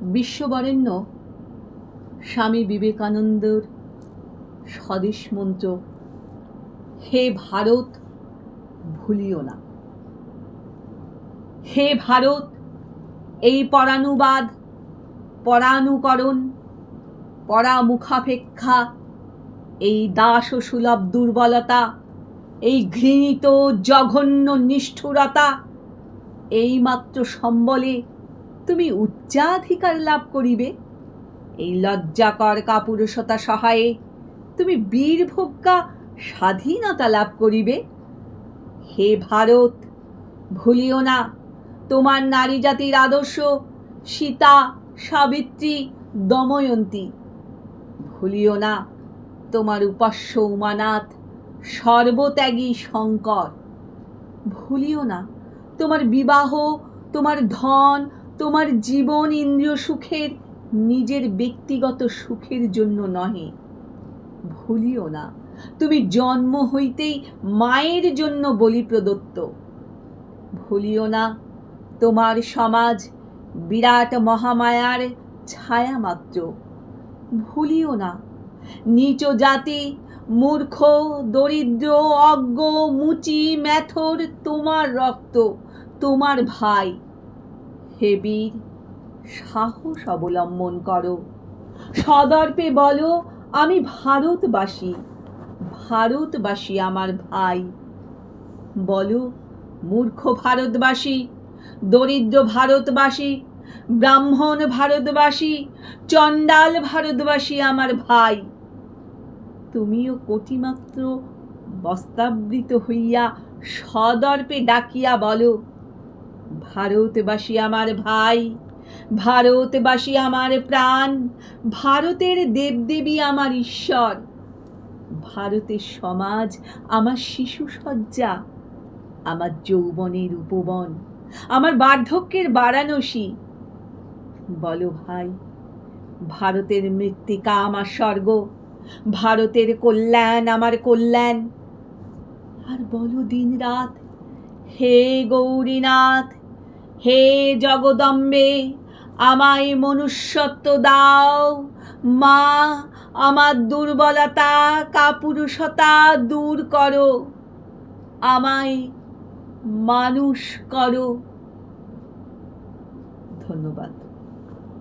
বিশ্ববরেণ্য স্বামী বিবেকানন্দর স্বদেশ মন্ত্র, হে ভারত, ভুলিও না। হে ভারত, এই পরানুবাদ, পরানুকরণ, পরামুখাপেক্ষা, এই দাস সুলভ দুর্বলতা, এই ঘৃণিত জঘন্য নিষ্ঠুরতা, এইমাত্র সম্বলে তুমি উচ্চাধিকার লাভ করিবে। এই লজ্জাকর কাপুরুষতা সহায়ে তুমি বীরভোগ্যা স্বাধীনতা লাভ করিবে। হে ভারত, ভুলিও না, তোমার নারী জাতির আদর্শ সীতা, সাবিত্রী, দময়ন্তী। ভুলিও না, তোমার উপাস্য উমানাথ, সর্বত্যাগী শঙ্কর। ভুলিও না, তোমার বিবাহ, তোমার ধন তোমার জীবন ইন্দ্রিয় সুখের, নিজের ব্যক্তিগত সুখের জন্য নহে। ভুলিও না। তুমি জন্ম হইতেই মায়ের জন্য বলি প্রদত্ত ভুলিও না। তোমার সমাজ বিরাট মহামায়ার ছায়া মাত্র ভুলিও না। নিচ জাতি, মূর্খ, দরিদ্র, অজ্ঞ, মুচি, ম্যাথর, তোমার রক্ত, তোমার ভাই। হে বীর সাহস অবলম্বন করো। সদর্পে বলো, আমি ভারতবাসী ভারতবাসী আমার ভাই। বলো, মূর্খ ভারতবাসী, দরিদ্র ভারতবাসী, ব্রাহ্মণ ভারতবাসী, চণ্ডাল ভারতবাসী আমার ভাই। তুমিও কোটিমাত্র বস্তাবৃত হইয়া সদর্পে ডাকিয়া বলো ভারতবাসী আমার ভাই ভারতবাসী আমার প্রাণ, ভারতের দেবদেবী আমার ঈশ্বর, ভারতের সমাজ আমার শিশু সজ্জা আমার যৌবনের উপবন, আমার বার্ধক্যের বারাণসী। বলো ভাই, ভারতের মৃত্তিকা আমার স্বর্গ, ভারতের কল্যাণ আমার কল্যাণ। আর বলো দিন রাত হে গৌরীনাথ হে জগদম্বে, আমায় মনুষ্যত্ব দাও। মা, আমার দুর্বলতা, কাপুরুষতা দূর করো। আমায় মানুষ করো। ধন্যবাদ।